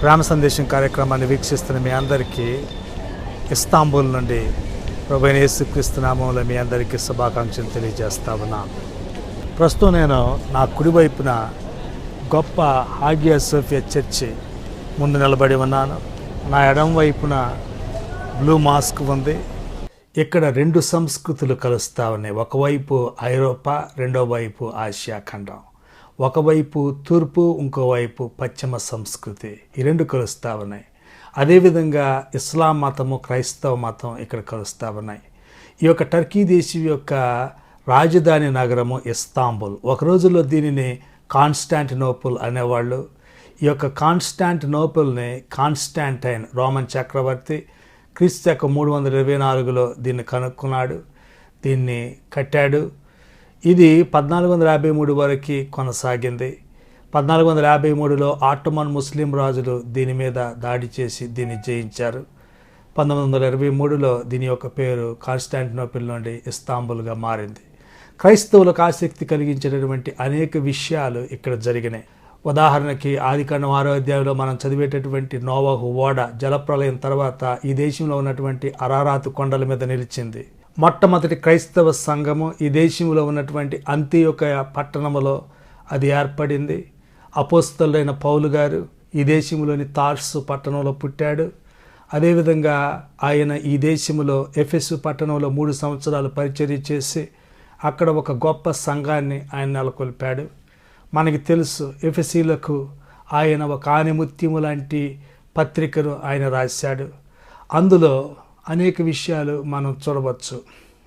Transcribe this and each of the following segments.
ప్రేమ సందేశం కార్యక్రమాన్ని వీక్షిస్తున్న మీ అందరికీ ఇస్తాంబుల్ నుండి ప్రభు యేసుక్రీస్తు నామంలో మీ అందరికీ శుభాకాంక్షలు తెలియజేస్తా ఉన్నాను ప్రస్తుతం నేను నా కుడివైపున గొప్ప హాగియా సోఫియా చర్చి ముందు నిలబడి ఉన్నాను. నా ఎడం వైపున బ్లూ మాస్క్ ఉంది. ఇక్కడ రెండు సంస్కృతులు కలుస్తా ఉన్నాయి. ఒకవైపు ఐరోపా రెండో వైపు ఆసియా ఖండం. ఒకవైపు తూర్పు ఇంకోవైపు పశ్చిమ సంస్కృతి. ఈ రెండు కలుస్తూ ఉన్నాయి అదేవిధంగా ఇస్లాం మతము క్రైస్తవ మతం ఇక్కడ కలుస్తూ ఉన్నాయి ఈ యొక్క టర్కీ దేశం యొక్క రాజధాని నగరము ఇస్తాంబుల్. ఒక రోజుల్లో దీనిని కాన్స్టాంటినోపుల్ అనేవాళ్ళు. ఈ యొక్క కాన్స్టాంటినోపుల్ని కాన్స్టాంటైన్ రోమన్ చక్రవర్తి క్రీస్తు యొక్క మూడు వందల ఇరవై నాలుగులో దీన్ని కనుక్కున్నాడు. దీన్ని కట్టాడు. ఇది పద్నాలుగు వందల యాభై మూడు వరకు కొనసాగింది. పద్నాలుగు వందల యాభై మూడులో ఆటోమన్ ముస్లిం రాజులు దీని మీద దాడి చేసి దీన్ని జయించారు. పంతొమ్మిది వందల ఇరవై మూడులో దీని యొక్క పేరు కాన్స్టాంటినోపిల్ నుండి ఇస్తాంబుల్గా మారింది. క్రైస్తవులకు ఆసక్తి కలిగించేటటువంటి అనేక విషయాలు ఇక్కడ జరిగినాయి. ఉదాహరణకి ఆదికాండం ఆరో అధ్యాయంలో మనం చదివేటటువంటి నోవహు ఓడ జలప్రలయం తర్వాత ఈ దేశంలో ఉన్నటువంటి అరారాతు కొండల మీద నిలిచింది. మొట్టమొదటి క్రైస్తవ సంఘము ఈ దేశంలో ఉన్నటువంటి అంత్యొక పట్టణములో అది ఏర్పడింది. అపోస్తలైన పౌలు గారు ఈ దేశంలోని తార్సు పట్టణంలో పుట్టాడు. అదేవిధంగా ఆయన ఈ దేశంలో ఎఫ్ఎస్ పట్టణంలో మూడు సంవత్సరాలు పరిచర్య చేసి అక్కడ ఒక గొప్ప సంఘాన్ని ఆయన నెలకొల్పాడు. మనకి తెలుసు ఎఫెసీలకు ఆయన ఒక ఆనిముత్యము లాంటి పత్రికను ఆయన రాశాడు. అందులో అనేక విషయాలు మనం చూడవచ్చు.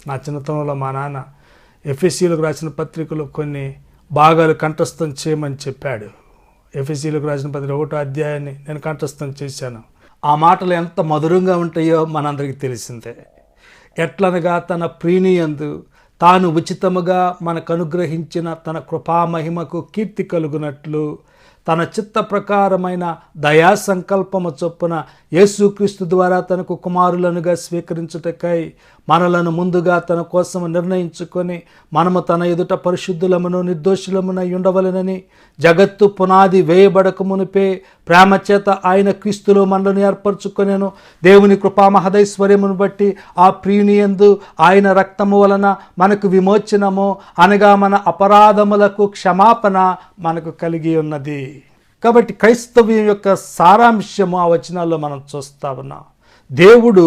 నా చిన్నతనంలో మా నాన్న ఎఫ్ఎస్సీలకు రాసిన పత్రికలు కొన్ని భాగాలు కంఠస్థం చేయమని చెప్పాడు. ఎఫ్ఎస్సీలకు రాసిన పత్రిక ఒకటో అధ్యాయాన్ని నేను కంఠస్థం చేశాను. ఆ మాటలు ఎంత మధురంగా ఉంటాయో మనందరికీ తెలిసిందే. ఎట్లనగా తన ప్రీణియందు తాను ఉచితముగా మనకు అనుగ్రహించిన తన కృపామహిమకు కీర్తి కలుగునట్లు తన చిత్త ప్రకారమైన దయా సంకల్పము చొప్పున యేసుక్రీస్తు ద్వారా తనకు కుమారులనుగా స్వీకరించుటకై మనలను ముందుగా తన కోసం నిర్ణయించుకొని మనము తన ఎదుట పరిశుద్ధులమును నిర్దోషులమునై ఉండవలనని జగత్తు పునాది వేయబడక మునిపే ప్రేమ చేత ఆయన క్రీస్తులో మనలను ఏర్పరచుకొనేను. దేవుని కృపా మహదైశ్వర్యమును బట్టి ఆ ప్రియునియందు ఆయన రక్తము వలన మనకు విమోచనము అనగా మన అపరాధములకు క్షమాపణ మనకు కలిగి ఉన్నది. కాబట్టి క్రైస్తవ్యం యొక్క సారాంశము ఆ వచనాల్లో మనం చూస్తా ఉన్నాం. దేవుడు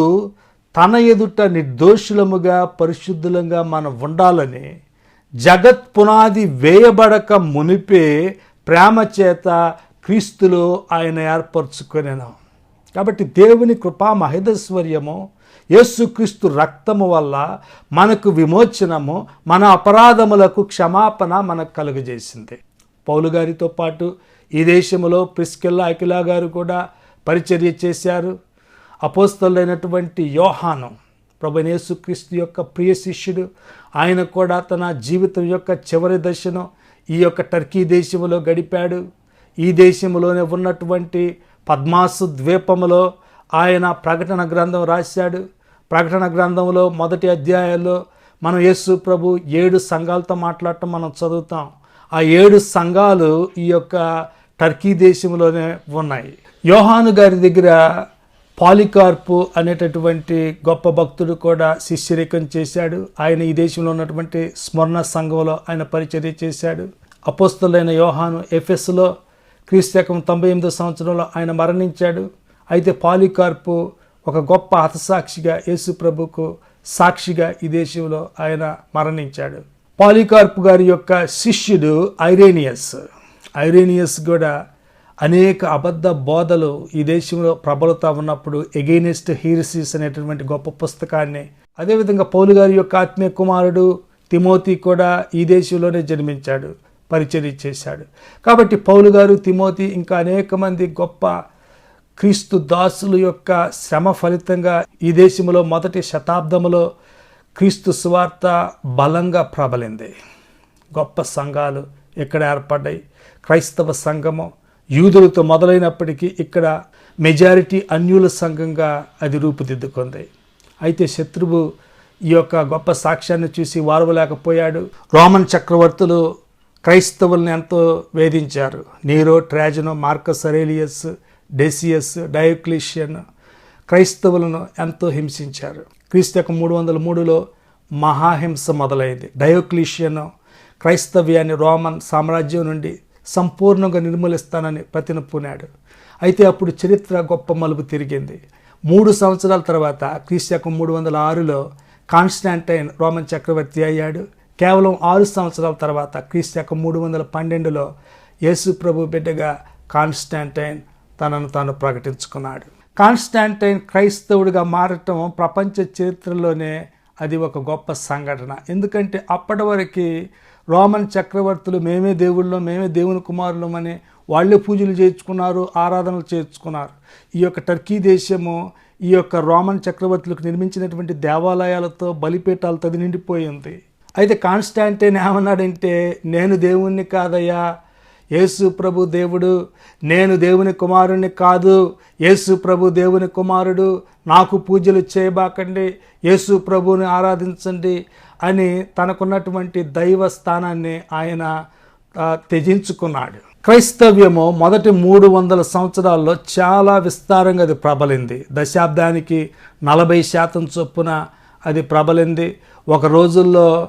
తన ఎదుట నిర్దోషులముగా పరిశుద్ధులంగా మనం ఉండాలని జగత్ పునాది వేయబడక మునిపే ప్రేమ చేత క్రీస్తులో ఆయన ఏర్పరచుకొనేను. కాబట్టి దేవుని కృపా మహిదశ్వర్యము యేసుక్రీస్తు రక్తము వల్ల మనకు విమోచనము మన అపరాధములకు క్షమాపణ మనకు కలుగజేసింది. పౌలు గారితో పాటు ఈ దేశంలో ప్రిస్కెల్లా అఖిలా గారు కూడా పరిచర్య చేశారు. అపోస్తలైనటువంటి యోహాను ప్రభు యేసుక్రీస్తు యొక్క ప్రియ శిష్యుడు ఆయన కూడా తన జీవితం యొక్క చివరి దశను ఈ యొక్క టర్కీ దేశంలో గడిపాడు. ఈ దేశంలోనే ఉన్నటువంటి పద్మాసు ద్వీపములో ఆయన ప్రకటన గ్రంథం రాశాడు. ప్రకటన గ్రంథంలో మొదటి అధ్యాయంలో మనం యేసు ప్రభు ఏడు సంఘాలతో మాట్లాడటం మనం చదువుతాం. ఆ ఏడు సంఘాలు ఈ యొక్క టర్కీ దేశంలోనే ఉన్నాయి. యోహాను గారి దగ్గర పాలికార్పు అనేటటువంటి గొప్ప భక్తుడు కూడా శిష్యరికం చేశాడు. ఆయన ఈ దేశంలో ఉన్నటువంటి స్మరణ సంఘంలో ఆయన పరిచర్య చేశాడు. అపోస్తులైన యోహాను ఎఫ్ఎస్లో క్రీస్తకం తొంభై ఎనిమిదో సంవత్సరంలో ఆయన మరణించాడు. అయితే పాలికార్పు ఒక గొప్ప హతసాక్షిగా యేసు ప్రభుకు సాక్షిగా ఈ దేశంలో ఆయన మరణించాడు. పాలికార్పు గారి యొక్క శిష్యుడు ఐరేనియస్. ఐరేనియస్ కూడా అనేక అబద్ధ బోధలు ఈ దేశంలో ప్రబలుతా ఉన్నప్పుడు ఎగైనెస్ట్ హీరసిస్ అనేటటువంటి గొప్ప పుస్తకాన్ని అదేవిధంగా పౌలు గారి యొక్క ఆత్మీయ కుమారుడు తిమోతి కూడా ఈ దేశంలోనే జన్మించాడు పరిచర్య చేశాడు. కాబట్టి పౌలు గారు తిమోతి ఇంకా అనేక మంది గొప్ప క్రీస్తు దాసుల యొక్క శ్రమ ఫలితంగా ఈ దేశంలో మొదటి శతాబ్దములో క్రీస్తు సువార్త బలంగా ప్రబలింది. గొప్ప సంఘాలు ఇక్కడ ఏర్పడ్డాయి. క్రైస్తవ సంఘము యూదులతో మొదలైనప్పటికీ ఇక్కడ మెజారిటీ అన్యుల సంఘంగా అది రూపుదిద్దుకుంది. అయితే శత్రువు ఈ యొక్క గొప్ప సాక్ష్యాన్ని చూసి వారవలేకపోయాడు. రోమన్ చక్రవర్తులు క్రైస్తవుల్ని ఎంతో వేధించారు. Nero Trajan Marcus Aurelius Decius Diocletian క్రైస్తవులను ఎంతో హింసించారు. క్రీస్తు మూడు వందల మూడులో మహాహింస మొదలైంది. డయోక్లీషియన్ క్రైస్తవ్యాన్ని రోమన్ సామ్రాజ్యం నుండి సంపూర్ణంగా నిర్మూలిస్తానని ప్రతినప్పునాడు అయితే అప్పుడు చరిత్ర గొప్ప మలుపు తిరిగింది. మూడు సంవత్సరాల తర్వాత క్రీస్తు మూడు వందల ఆరులో కాన్స్టాంటైన్ రోమన్ చక్రవర్తి అయ్యాడు. కేవలం ఆరు సంవత్సరాల తర్వాత క్రీస్తు మూడు వందల పన్నెండులో యేసు ప్రభు బిడ్డగా కాన్స్టాంటైన్ తనను తాను ప్రకటించుకున్నాడు. కాన్స్టాంటైన్ క్రైస్తవుడిగా మారటం ప్రపంచ చరిత్రలోనే అది ఒక గొప్ప సంఘటన. ఎందుకంటే అప్పటి వరకు రోమన్ చక్రవర్తులు మేమే దేవుళ్ళం మేమే దేవుని కుమారులం అని వాళ్ళే పూజలు చేయించుకున్నారు ఆరాధనలు చేయించుకున్నారు. ఈ యొక్క టర్కీ దేశము ఈ యొక్క రోమన్ చక్రవర్తులకు నిర్మించినటువంటి దేవాలయాలతో బలిపీఠాలతో అది నిండిపోయింది. అయితే కాన్స్టాంటైన్ ఏమన్నాడంటే నేను దేవుణ్ణి కాదయ్యా యేసు ప్రభు దేవుడు. నేను దేవుని కుమారుణ్ణి కాదు. యేసు ప్రభు దేవుని కుమారుడు. నాకు పూజలు చేయబాకండి. యేసు ప్రభుని ఆరాధించండి అని తనకున్నటువంటి దైవ స్థానాన్ని ఆయన త్యజించుకున్నాడు. క్రైస్తవ్యము మొదటి మూడు వందల సంవత్సరాల్లో చాలా విస్తారంగా అది ప్రబలింది. దశాబ్దానికి నలభై శాతం చొప్పున అది ప్రబలింది. ఒక రోజుల్లో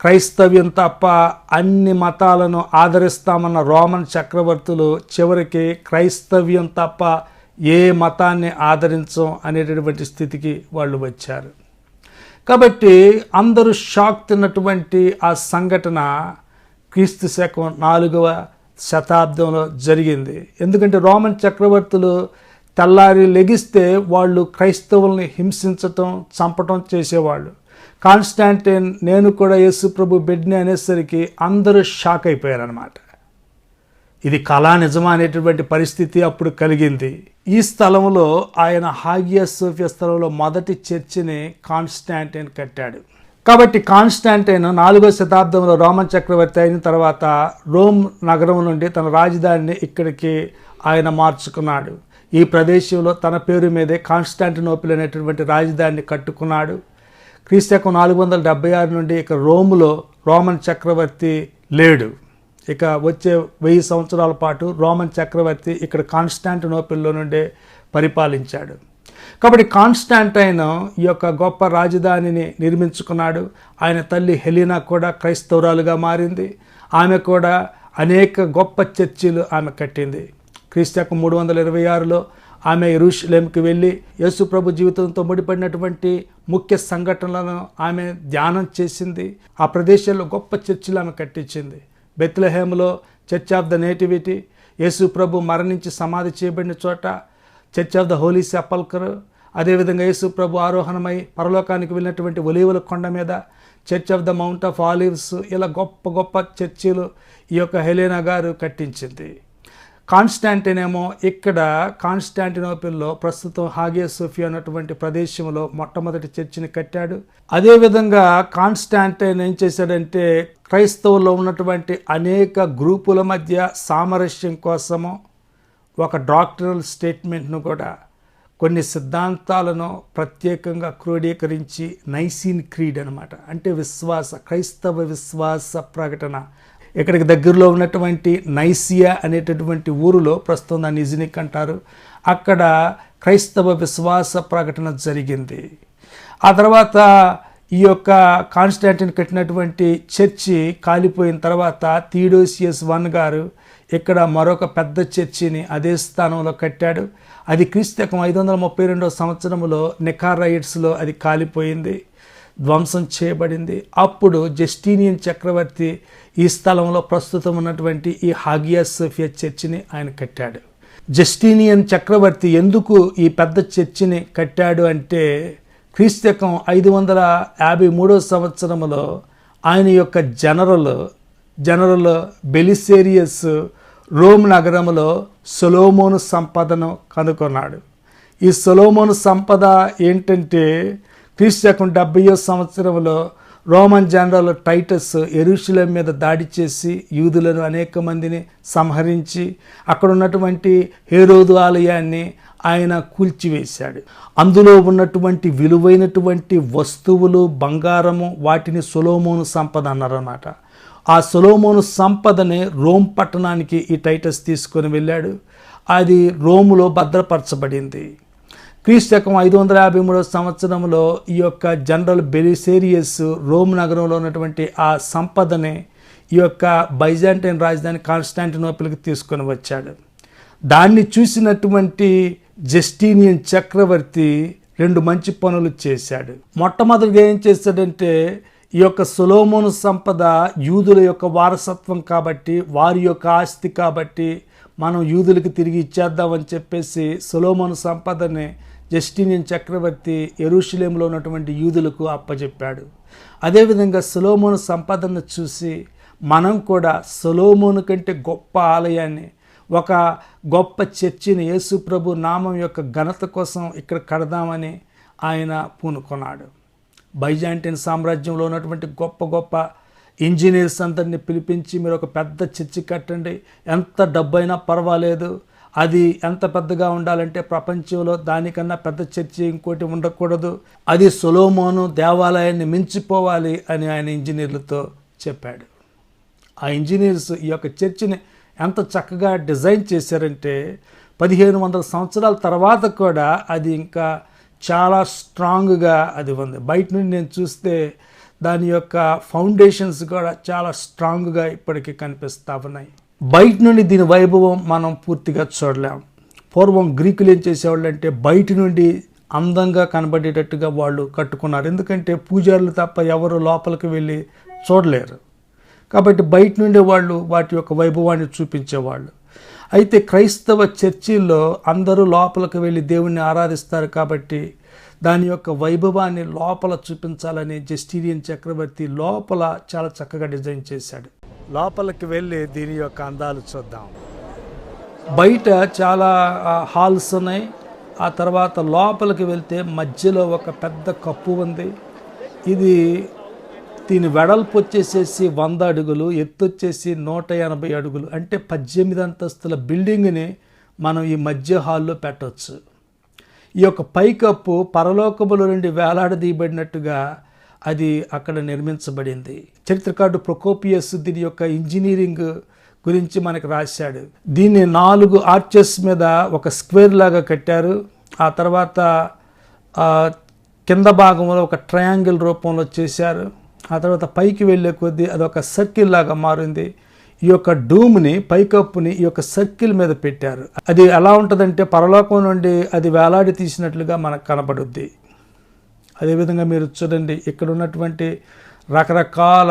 క్రైస్తవ్యం తప్ప అన్ని మతాలను ఆదరిస్తామన్న రోమన్ చక్రవర్తులు చివరికి క్రైస్తవ్యం తప్ప ఏ మతాన్ని ఆదరించం అనేటటువంటి స్థితికి వాళ్ళు వచ్చారు. కాబట్టి అందరూ షాక్ తిన్నటువంటి ఆ సంఘటన క్రీస్తు శకం నాలుగవ శతాబ్దంలో జరిగింది. ఎందుకంటే రోమన్ చక్రవర్తులు తెల్లారి లెగిస్తే వాళ్ళు క్రైస్తవుల్ని హింసించటం చంపటం చేసేవాళ్ళు. కాన్స్టాంటిన్ నేను కూడా యేసు ప్రభు బిడ్ని అనేసరికి అందరూ షాక్ అయిపోయారనమాట ఇది కళా నిజమా అనేటటువంటి పరిస్థితి అప్పుడు కలిగింది. ఈ స్థలంలో ఆయన హాగియా సోఫియా స్థలంలో మొదటి చర్చిని కాన్స్టాంటైన్ కట్టాడు. కాబట్టి కాన్స్టాంటైన్ నాలుగో శతాబ్దంలో రోమన్ చక్రవర్తి అయిన తర్వాత రోమ్ నగరం నుండి తన రాజధానిని ఇక్కడికి ఆయన మార్చుకున్నాడు. ఈ ప్రదేశంలో తన పేరు మీదే కాన్స్టాంటినోపిల్ అనేటటువంటి రాజధానిని కట్టుకున్నాడు. క్రీస్తకం నాలుగు వందల డెబ్బై ఆరు నుండి ఇక రోములో రోమన్ చక్రవర్తి లేడు. ఇక వచ్చే వెయ్యి సంవత్సరాల పాటు రోమన్ చక్రవర్తి ఇక్కడ కాన్స్టాంటినోపిల్లో నుండే పరిపాలించాడు. కాబట్టి కాన్స్టాంటైన్ ఈ యొక్క గొప్ప రాజధానిని నిర్మించుకున్నాడు. ఆయన తల్లి హెలీనా కూడా క్రైస్తవురాలుగా మారింది. ఆమె కూడా అనేక గొప్ప చర్చిలు ఆమె కట్టింది. క్రీస్తకు మూడు వందల ఇరవై ఆరులో ఆమె ఇరుషులేంకి వెళ్ళి యేసు ప్రభు జీవితంతో ముడిపడినటువంటి ముఖ్య సంఘటనలను ఆమె ధ్యానం చేసింది. ఆ ప్రదేశంలో గొప్ప చర్చిలు ఆమె కట్టించింది. బెత్లహేములో church of the nativity Yesu ప్రభు మరణించి సమాధి చేయబడిన చోట church of the holy sepulchre అదేవిధంగా యేసు ప్రభు ఆరోహణమై పరలోకానికి వెళ్ళినటువంటి ఒలీవుల కొండ మీద church of the mount of olives ఇలా గొప్ప గొప్ప చర్చిలు ఈ యొక్క హెలెనా గారు కట్టించింది. కాన్స్టాంటిన్ ఏమో ఇక్కడ కాన్స్టాంటినోపిల్లో ప్రస్తుతం హాగే సోఫియా అన్నటువంటి ప్రదేశంలో మొట్టమొదటి చర్చిని కట్టాడు. అదేవిధంగా కాన్స్టాంటైన్ ఏం చేశాడంటే క్రైస్తవుల్లో ఉన్నటువంటి అనేక గ్రూపుల మధ్య సామరస్యం కోసము ఒక డాక్టరల్ స్టేట్మెంట్ను కూడా కొన్ని సిద్ధాంతాలను ప్రత్యేకంగా క్రోడీకరించి నైసీన్ క్రీడ్ అనమాట అంటే విశ్వాస క్రైస్తవ విశ్వాస ప్రకటన ఇక్కడికి దగ్గరలో ఉన్నటువంటి నైసియా అనేటటువంటి ఊరులో ప్రస్తుతం దాన్ని ఇజినిక్ అంటారు. అక్కడ క్రైస్తవ విశ్వాస ప్రకటన జరిగింది. ఆ తర్వాత ఈ యొక్క కాన్స్టాంటిన్ కట్టినటువంటి చర్చి కాలిపోయిన తర్వాత థీడోసియస్ వన్ గారు ఇక్కడ మరొక పెద్ద చర్చిని అదే స్థానంలో కట్టాడు. అది క్రీస్తకం ఐదు వందల ముప్పై రెండవ సంవత్సరంలో నికారైట్స్లో అది కాలిపోయింది. ధ్వంసం చేయబడింది. అప్పుడు జస్టీనియన్ చక్రవర్తి ఈ స్థలంలో ప్రస్తుతం ఉన్నటువంటి ఈ హాగియా సోఫియా చర్చిని ఆయన కట్టాడు. జస్టీనియన్ చక్రవర్తి ఎందుకు ఈ పెద్ద చర్చిని కట్టాడు అంటే క్రీస్తకం ఐదు వందల యాభై మూడో సంవత్సరంలో ఆయన యొక్క జనరల్ జనరల్ బెలిసేరియస్ రోమ్ నగరంలో సొలోమోను సంపదను కనుగొన్నాడు. ఈ సొలోమోను సంపద ఏంటంటే క్రీస్తకం డెబ్బయో సంవత్సరంలో రోమన్ జనరల్ టైటస్ ఎరుషులం మీద దాడి చేసి యూదులను అనేక మందిని సంహరించి అక్కడ ఉన్నటువంటి హేరోదు ఆలయాన్ని ఆయన కూల్చివేశాడు. అందులో ఉన్నటువంటి విలువైనటువంటి వస్తువులు బంగారము వాటిని సొలోమోను సంపద అన్నారన్నమాట. ఆ సొలోమోను సంపదని రోమ్ పట్టణానికి ఈ టైటస్ తీసుకొని వెళ్ళాడు. అది రోములో భద్రపరచబడింది. క్రీస్తకం ఐదు వందల యాభై మూడవ సంవత్సరంలో ఈ యొక్క జనరల్ బెలిసేరియస్ రోమ్ నగరంలో ఉన్నటువంటి ఆ సంపదని ఈ యొక్క బైజాంటైన్ రాజధాని కాన్స్టాంటినోపిల్కి తీసుకొని వచ్చాడు. దాన్ని చూసినటువంటి జస్టీనియన్ చక్రవర్తి రెండు మంచి పనులు చేశాడు. మొట్టమొదటిగా ఏం చేశాడంటే ఈ యొక్క సులోమోను సంపద యూదుల యొక్క వారసత్వం కాబట్టి వారి యొక్క ఆస్తి కాబట్టి మనం యూదులకు తిరిగి ఇచ్చేద్దామని చెప్పేసి సులోమోను సంపదని జస్టినియన్ చక్రవర్తి ఎరుషులేంలో ఉన్నటువంటి యూదులకు అప్పచెప్పాడు అదేవిధంగా సొలోమోను సంపదను చూసి మనం కూడా సొలోమోను కంటే గొప్ప ఆలయాన్ని ఒక గొప్ప చర్చిని యేసు ప్రభు నామం యొక్క ఘనత కోసం ఇక్కడ కడదామని ఆయన పూనుకున్నాడు. బైజాంటిన్ సామ్రాజ్యంలో ఉన్నటువంటి గొప్ప గొప్ప ఇంజనీర్స్ అందరిని పిలిపించి మీరు ఒక పెద్ద చర్చి కట్టండి. ఎంత డబ్బైనా పర్వాలేదు. అది ఎంత పెద్దగా ఉండాలంటే ప్రపంచంలో దానికన్నా పెద్ద చర్చి ఇంకోటి ఉండకూడదు. అది సొలోమోను దేవాలయాన్ని మించిపోవాలి అని ఆయన ఇంజనీర్లతో చెప్పాడు. ఆ ఇంజనీర్స్ ఈ యొక్క చర్చిని ఎంత చక్కగా డిజైన్ చేశారంటే పదిహేను వందల సంవత్సరాల తర్వాత కూడా అది ఇంకా చాలా స్ట్రాంగ్గా అది ఉంది. బయట నుండి నేను చూస్తే దాని యొక్క ఫౌండేషన్స్ కూడా చాలా స్ట్రాంగ్గా ఇప్పటికీ కనిపిస్తూ ఉన్నాయి. బయట నుండి దీని వైభవం మనం పూర్తిగా చూడలేం. పూర్వం గ్రీకులు ఏం చేసేవాళ్ళు అంటే బయట నుండి అందంగా కనబడేటట్టుగా వాళ్ళు కట్టుకున్నారు. ఎందుకంటే పూజారులు తప్ప ఎవరు లోపలికి వెళ్ళి చూడలేరు. కాబట్టి బయట నుండి వాళ్ళు వాటి యొక్క వైభవాన్ని చూపించేవాళ్ళు. అయితే క్రైస్తవ చర్చిల్లో అందరూ లోపలికి వెళ్ళి దేవుణ్ణి ఆరాధిస్తారు కాబట్టి దాని యొక్క వైభవాన్ని లోపల చూపించాలని జస్టీరియన్ చక్రవర్తి లోపల చాలా చక్కగా డిజైన్ చేశాడు. లోపలికి వెళ్ళి దీని యొక్క అందాలు చూద్దాం. బయట చాలా హాల్స్ ఉన్నాయి. ఆ తర్వాత లోపలికి వెళ్తే మధ్యలో ఒక పెద్ద కప్పు ఉంది. ఇది దీని వెడల్పు వచ్చేసేసి వంద అడుగులు ఎత్తు వచ్చేసి నూట ఎనభై అడుగులు. అంటే పద్దెనిమిది అంతస్తుల బిల్డింగ్ని మనం ఈ మధ్య హాల్లో పెట్టవచ్చు ఈ యొక్క పైకప్పు పరలోకముల నుండి వేలాడదీయబడినట్టుగా అది అక్కడ నిర్మించబడింది. చరిత్రకారుడు ప్రొకోపియస్ దీని యొక్క ఇంజనీరింగ్ గురించి మనకు రాశాడు. దీన్ని నాలుగు ఆర్చెస్ మీద ఒక స్క్వేర్ లాగా కట్టారు. ఆ తర్వాత కింద భాగంలో ఒక ట్రయాంగిల్ రూపంలో చేశారు. ఆ తర్వాత పైకి వెళ్ళే కొద్దీ అది ఒక సర్కిల్ లాగా మారింది. ఈ యొక్క డూమ్ని పైకప్పుని ఈ యొక్క సర్కిల్ మీద పెట్టారు. అది ఎలా ఉంటుందంటే పరలోకం నుండి అది వేలాడి తీసినట్లుగా మనకు కనబడుద్ది. అదేవిధంగా మీరు చూడండి ఇక్కడ ఉన్నటువంటి రకరకాల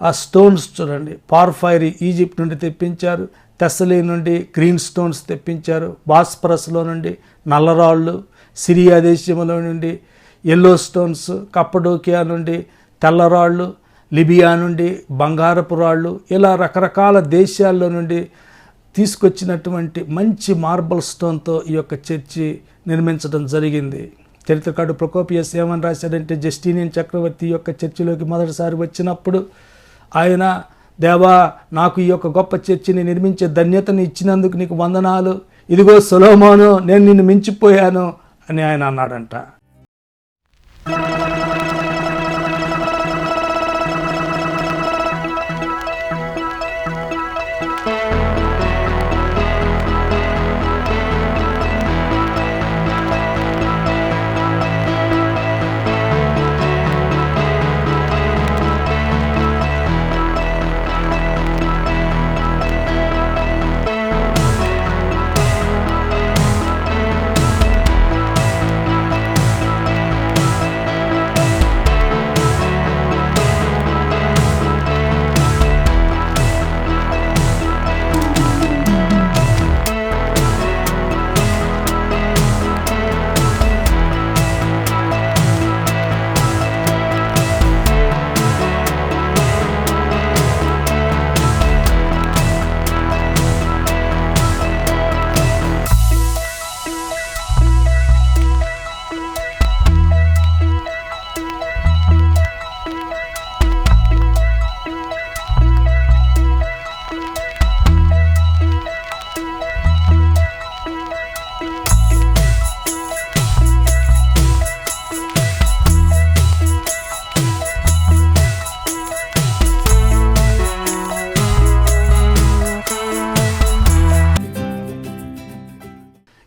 ఆ స్టోన్స్ చూడండి. పార్ఫైరీ ఈజిప్ట్ నుండి తెప్పించారు తెస్సలీ నుండి గ్రీన్ స్టోన్స్ తెప్పించారు బాస్పరస్లో నుండి నల్లరాళ్ళు సిరియా దేశంలో నుండి ఎల్లో స్టోన్స్ కప్పడోకియా నుండి తెల్లరాళ్ళు లిబియా నుండి బంగారపు రాళ్ళు ఇలా రకరకాల దేశాల్లో నుండి తీసుకొచ్చినటువంటి మంచి మార్బల్ స్టోన్తో ఈ యొక్క చర్చి నిర్మించడం జరిగింది. చరిత్రకారుడు ప్రకోపియస్ ఏమని రాశాడంటే జస్టీనియన్ చక్రవర్తి యొక్క చర్చిలోకి మొదటిసారి వచ్చినప్పుడు ఆయన దేవా నాకు ఈ యొక్క గొప్ప చర్చిని నిర్మించే ధన్యతని ఇచ్చినందుకు నీకు వందనాలు. ఇదిగో సొలోమోను నేను నిన్ను మించిపోయాను అని ఆయన అన్నాడంట.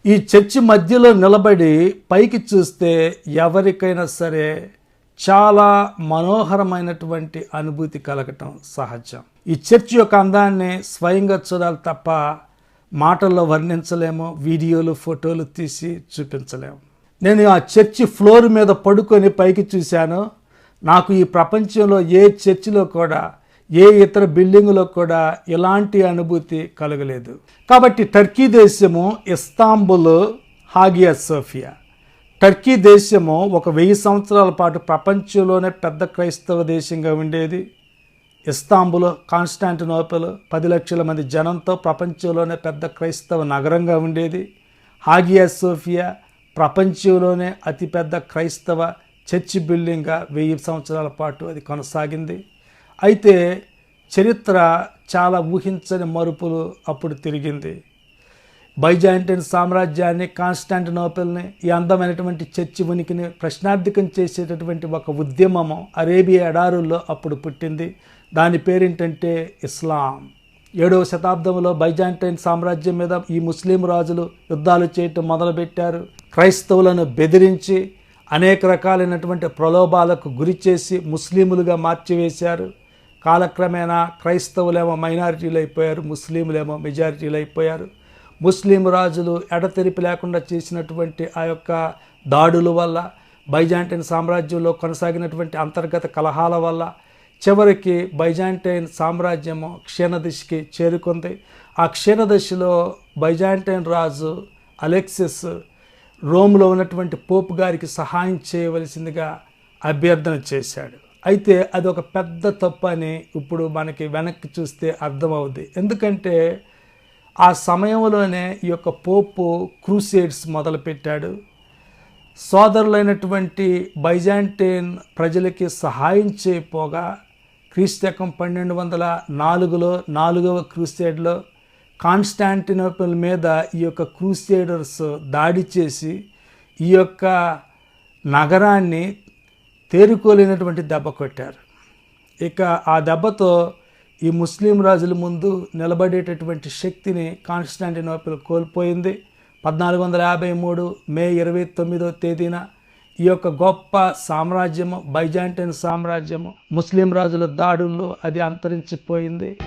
ఈ చర్చి మధ్యలో నిలబడి పైకి చూస్తే ఎవరికైనా సరే చాలా మనోహరమైనటువంటి అనుభూతి కలగటం సహజం. ఈ చర్చి యొక్క అందాన్ని స్వయంగా చూడాలి తప్ప మాటల్లో వర్ణించలేము వీడియోలు ఫోటోలు తీసి చూపించలేము. నేను ఆ చర్చి ఫ్లోర్ మీద పడుకొని పైకి చూశాను. నాకు ఈ ప్రపంచంలో ఏ చర్చిలో కూడా ఏ ఇతర బిల్డింగులో కూడా ఇలాంటి అనుభూతి కలగలేదు. కాబట్టి టర్కీ దేశము ఇస్తాంబుల్ హాగియా సోఫియా. టర్కీ దేశము ఒక వెయ్యి సంవత్సరాల పాటు ప్రపంచంలోనే పెద్ద క్రైస్తవ దేశంగా ఉండేది. ఇస్తాంబుల్ కాన్స్టాంటినోపల్ పది లక్షల మంది జనంతో ప్రపంచంలోనే పెద్ద క్రైస్తవ నగరంగా ఉండేది. హాగియా సోఫియా ప్రపంచంలోనే అతిపెద్ద క్రైస్తవ చర్చి బిల్డింగ్గా వెయ్యి సంవత్సరాల పాటు అది కొనసాగింది. అయితే చరిత్ర చాలా ఊహించని మరుపులు అప్పుడు తిరిగింది. బైజాంటైన్ సామ్రాజ్యాన్ని కాన్స్టాంటినోపిల్ని ఈ అందమైనటువంటి చర్చి ఉనికిని ప్రశ్నార్థకం చేసేటటువంటి ఒక ఉద్యమము అరేబియా ఎడారుల్లో అప్పుడు పుట్టింది. దాని పేరేంటంటే ఇస్లాం. ఏడవ శతాబ్దంలో బైజాంటైన్ సామ్రాజ్యం మీద ఈ ముస్లిం రాజులు యుద్ధాలు చేయటం మొదలుపెట్టారు. క్రైస్తవులను బెదిరించి అనేక రకాలైనటువంటి ప్రలోభాలకు గురి చేసి ముస్లిములుగా మార్చివేశారు. కాలక్రమేణా క్రైస్తవులేమో మైనారిటీలు అయిపోయారు ముస్లింలేమో మెజారిటీలు అయిపోయారు ముస్లిం రాజులు ఎడతెరిపి లేకుండా చేసినటువంటి ఆ యొక్క దాడుల వల్ల బైజాంటైన్ సామ్రాజ్యంలో కొనసాగినటువంటి అంతర్గత కలహాల వల్ల చివరికి బైజాంటైన్ సామ్రాజ్యము క్షీణదశకి చేరుకుంది. ఆ క్షీణదశలో బైజాంటైన్ రాజు అలెక్సిస్ రోమ్లో ఉన్నటువంటి పోపు గారికి సహాయం చేయవలసిందిగా అభ్యర్థన చేశాడు. అయితే అది ఒక పెద్ద తప్పు అని ఇప్పుడు మనకి వెనక్కి చూస్తే అర్థమవుద్ది. ఎందుకంటే ఆ సమయంలోనే ఈ యొక్క పోపు క్రూసేడ్స్ మొదలుపెట్టాడు. సోదరులైనటువంటి బైజాంటైన్ ప్రజలకి సహాయం చేయపోగా క్రీస్తకం పన్నెండు వందల నాలుగులో నాలుగవ క్రూసేడ్లో కాన్స్టాంటినోపిల్ మీద ఈ యొక్క క్రూసేడర్స్ దాడి చేసి ఈ యొక్క నగరాన్ని తేరుకోలేనటువంటి దెబ్బ కొట్టారు. ఇక ఆ దెబ్బతో ఈ ముస్లిం రాజుల ముందు నిలబడేటటువంటి శక్తిని కాన్స్టాంటినోపిల్ కోల్పోయింది. పద్నాలుగు వందల యాభై మూడు మే ఇరవై తొమ్మిదో తేదీన ఈ యొక్క గొప్ప సామ్రాజ్యము బైజాంటైన్ సామ్రాజ్యము ముస్లిం రాజుల దాడుల్లో అది అంతరించిపోయింది.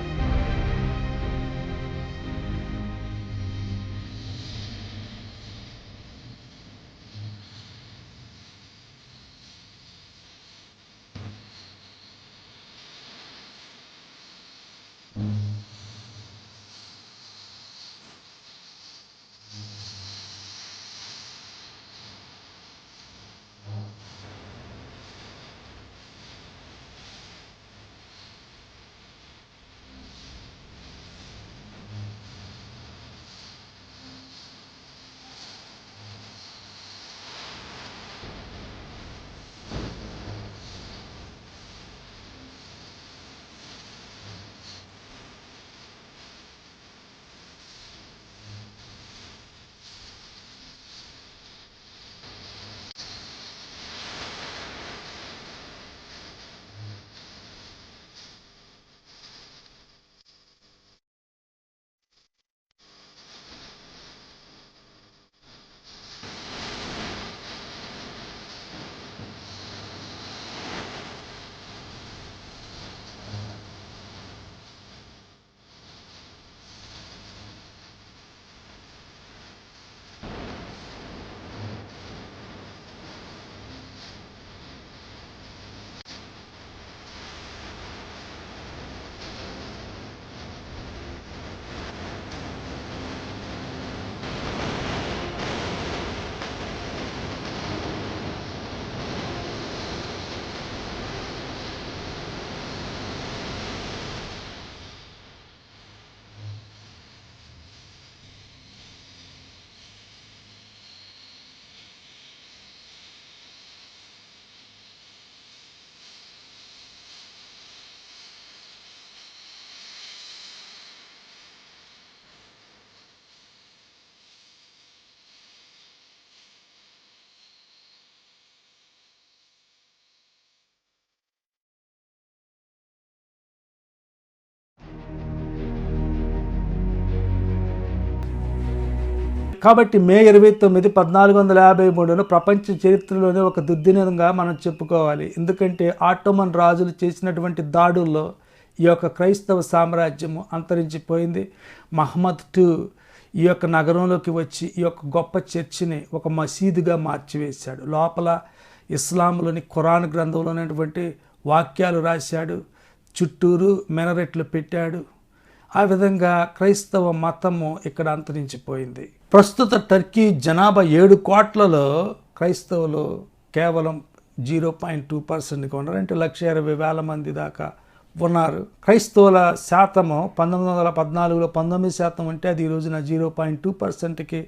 కాబట్టి మే ఇరవై తొమ్మిది పద్నాలుగు వందల యాభై మూడును ప్రపంచ చరిత్రలోనే ఒక దుర్దినంగా మనం చెప్పుకోవాలి. ఎందుకంటే ఆటోమన్ రాజులు చేసినటువంటి దాడుల్లో ఈ యొక్క క్రైస్తవ సామ్రాజ్యము అంతరించిపోయింది. మహమ్మద్ టు ఈ యొక్క నగరంలోకి వచ్చి ఈ యొక్క గొప్ప చర్చిని ఒక మసీదుగా మార్చివేశాడు. లోపల ఇస్లాంలోని ఖురాన్ గ్రంథంలో ఉన్నటువంటి వాక్యాలు రాశాడు. చుట్టూరు మెనరెట్లు పెట్టాడు. ఆ విధంగా క్రైస్తవ మతము ఇక్కడ అంతరించిపోయింది. ప్రస్తుత టర్కీ జనాభా ఏడు కోట్లలో క్రైస్తవులు కేవలం జీరో పాయింట్ టూ పర్సెంట్గా ఉన్నారు. అంటే లక్ష ఇరవై వేల మంది దాకా ఉన్నారు. క్రైస్తవుల శాతము పంతొమ్మిది వందల పద్నాలుగులో పంతొమ్మిది శాతం ఉంటే అది ఈ రోజున జీరో పాయింట్ టూ పర్సెంట్కి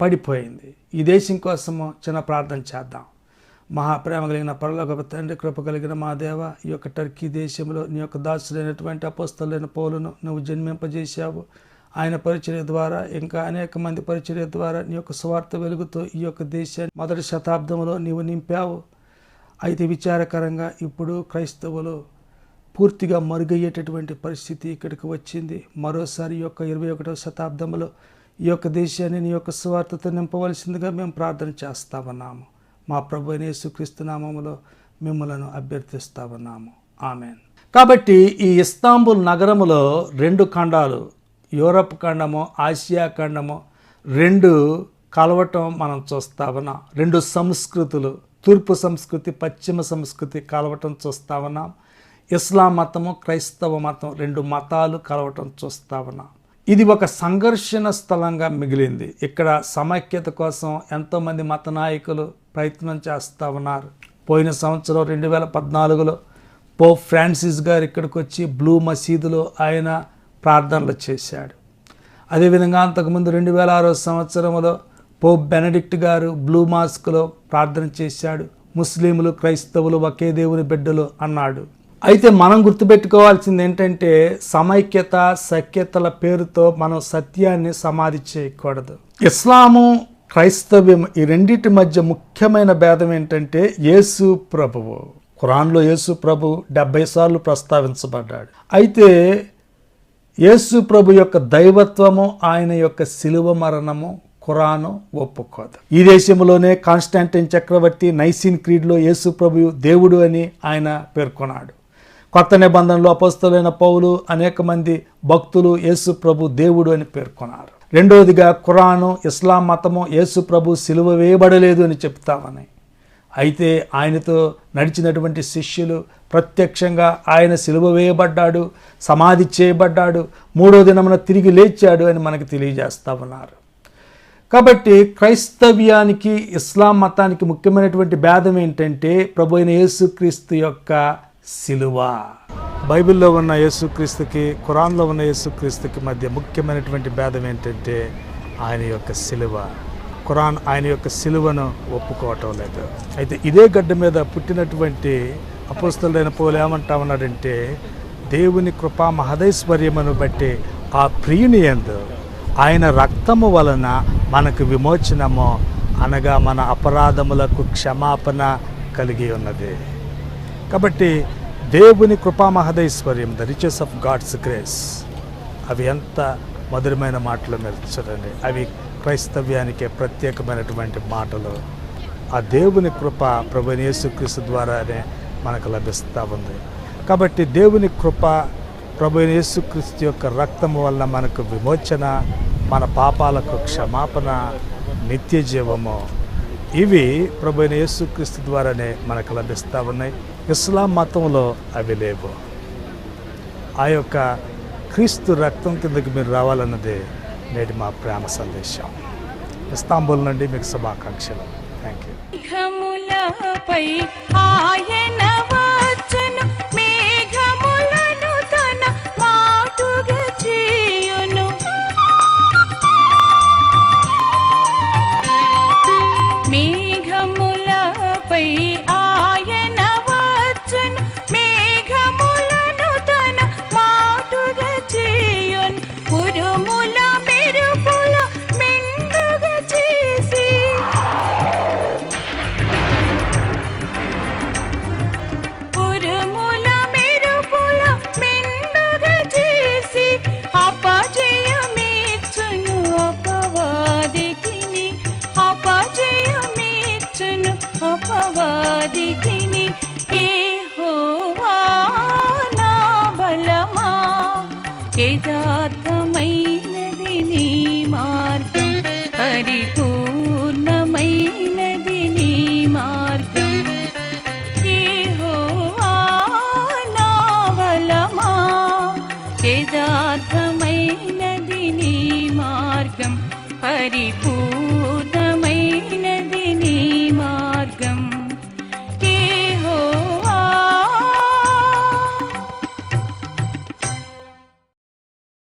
పడిపోయింది. ఈ దేశం కోసము చిన్న ప్రార్థన చేద్దాం. మహాప్రేమ కలిగిన పరలోక తండ్రి కృప కలిగిన మా దేవ ఈ యొక్క టర్కీ దేశంలో నీ యొక్క దాసులైనటువంటి అపస్తులైన పౌలను నువ్వు జన్మింపజేశావు. ఆయన పరిచర్య ద్వారా ఇంకా అనేక మంది పరిచర్య ద్వారా నీ యొక్క స్వార్థ వెలుగుతో ఈ యొక్క దేశాన్ని మొదటి శతాబ్దంలో నీవు నింపావు. అయితే విచారకరంగా ఇప్పుడు క్రైస్తవులు పూర్తిగా మరుగయ్యేటటువంటి పరిస్థితి ఇక్కడికి వచ్చింది. మరోసారి యొక్క ఇరవై ఒకటవ శతాబ్దంలో ఈ యొక్క దేశాన్ని నీ యొక్క స్వార్థతో నింపవలసిందిగా మేము ప్రార్థన చేస్తామన్నాము మా ప్రభు అయిన యేసుక్రీస్తు నామములో మిమ్మలను అభ్యర్థిస్తామన్నాము ఆమెన్. కాబట్టి ఈ ఇస్తాంబుల్ నగరములో రెండు ఖండాలు యూరప్ ఖండము ఆసియా ఖండము రెండు కలవటం మనం చూస్తా ఉన్నాం రెండు సంస్కృతులు తూర్పు సంస్కృతి పశ్చిమ సంస్కృతి కలవటం చూస్తా ఉన్నాం ఇస్లాం మతము క్రైస్తవ మతం రెండు మతాలు కలవటం చూస్తా ఉన్నాం ఇది ఒక సంఘర్షణ స్థలంగా మిగిలింది. ఇక్కడ సమైక్యత కోసం ఎంతోమంది మత నాయకులు ప్రయత్నం చేస్తూ ఉన్నారు. పోయిన సంవత్సరం రెండు వేల పద్నాలుగులో పోప్ ఫ్రాన్సిస్ గారు ఇక్కడికి వచ్చి బ్లూ మసీదులో ఆయన ప్రార్థనలు చేశాడు. అదేవిధంగా అంతకుముందు రెండు వేల ఆరో సంవత్సరంలో పోప్ బెనడిక్ట్ గారు బ్లూ మాస్క్లో ప్రార్థన చేశాడు. ముస్లింలు క్రైస్తవులు ఒకే దేవుని బిడ్డలు అన్నాడు. అయితే మనం గుర్తుపెట్టుకోవాల్సింది ఏంటంటే సమైక్యత సఖ్యతల పేరుతో మనం సత్యాన్ని సమాధి చేయకూడదు. ఇస్లాము క్రైస్తవ్యం ఈ రెండింటి మధ్య ముఖ్యమైన భేదం ఏంటంటే యేసు ప్రభువు. ఖురాన్లో యేసు ప్రభు డెబ్బై సార్లు ప్రస్తావించబడ్డాడు. అయితే యేసు ప్రభు యొక్క దైవత్వము ఆయన యొక్క శిలువ మరణము ఖురాను ఒప్పుకోదు. ఈ దేశంలోనే కాన్స్టాంటిన్ చక్రవర్తి నైసిన్ క్రీడ్లో యేసు ప్రభు దేవుడు అని ఆయన పేర్కొన్నాడు. కొత్త నిబంధనలో అపస్తులైన పౌలు అనేక మంది భక్తులు యేసు ప్రభు దేవుడు అని పేర్కొన్నారు. రెండవదిగా ఖురాను ఇస్లాం మతము యేసు ప్రభు సిలువ వేయబడలేదు అని చెప్తామని. అయితే ఆయనతో నడిచినటువంటి శిష్యులు ప్రత్యక్షంగా ఆయన సిలువ వేయబడ్డాడు సమాధి చేయబడ్డాడు మూడో దినమున తిరిగి లేచాడు అని మనకు తెలియజేస్తా ఉన్నారు. కాబట్టి క్రైస్తవ్యానికి ఇస్లాం మతానికి ముఖ్యమైనటువంటి భేదం ఏంటంటే ప్రభు అయిన యేసుక్రీస్తు యొక్క సిలువ. బైబిల్లో ఉన్న యేసుక్రీస్తుకి ఖురాన్లో ఉన్న యేసుక్రీస్తుకి మధ్య ముఖ్యమైనటువంటి భేదం ఏంటంటే ఆయన యొక్క సిలువ. ఖురాన్ ఆయన యొక్క సిలువను ఒప్పుకోవటం లేదు. అయితే ఇదే గడ్డ మీద పుట్టినటువంటి అపస్తులైన పోలు ఏమంటా ఉన్నాడంటే దేవుని కృపా మహదైశ్వర్యమును బట్టి ఆ ప్రియుని ఎందు ఆయన రక్తము వలన మనకు విమోచనము అనగా మన అపరాధములకు క్షమాపణ కలిగి ఉన్నది. కాబట్టి దేవుని కృపా మహదైశ్వర్యం the riches of God's grace అవి ఎంత మధురమైన మాటలు మీరు చూడండి. అవి క్రైస్తవ్యానికి ప్రత్యేకమైనటువంటి మాటలు. ఆ దేవుని కృప ప్రభు యేసుక్రీస్తు ద్వారానే మనకు లభిస్తూ ఉంది. కాబట్టి దేవుని కృప ప్రభు యేసుక్రీస్తు యొక్క రక్తం వల్ల మనకు విమోచన మన పాపాలకు క్షమాపణ నిత్య జీవము. ఇవి ప్రభు యేసుక్రీస్తు ద్వారానే మనకు లభిస్తూ ఉన్నాయి. ఇస్లాం మతంలో అవి లేవు. ఆ యొక్క క్రీస్తు రక్తం కిందకి మీరు రావాలన్నదే నేటి మా ప్రేమ సందేశం. ఇస్తాంబుల్ నుండి మీకు శుభాకాంక్షలు. Thank you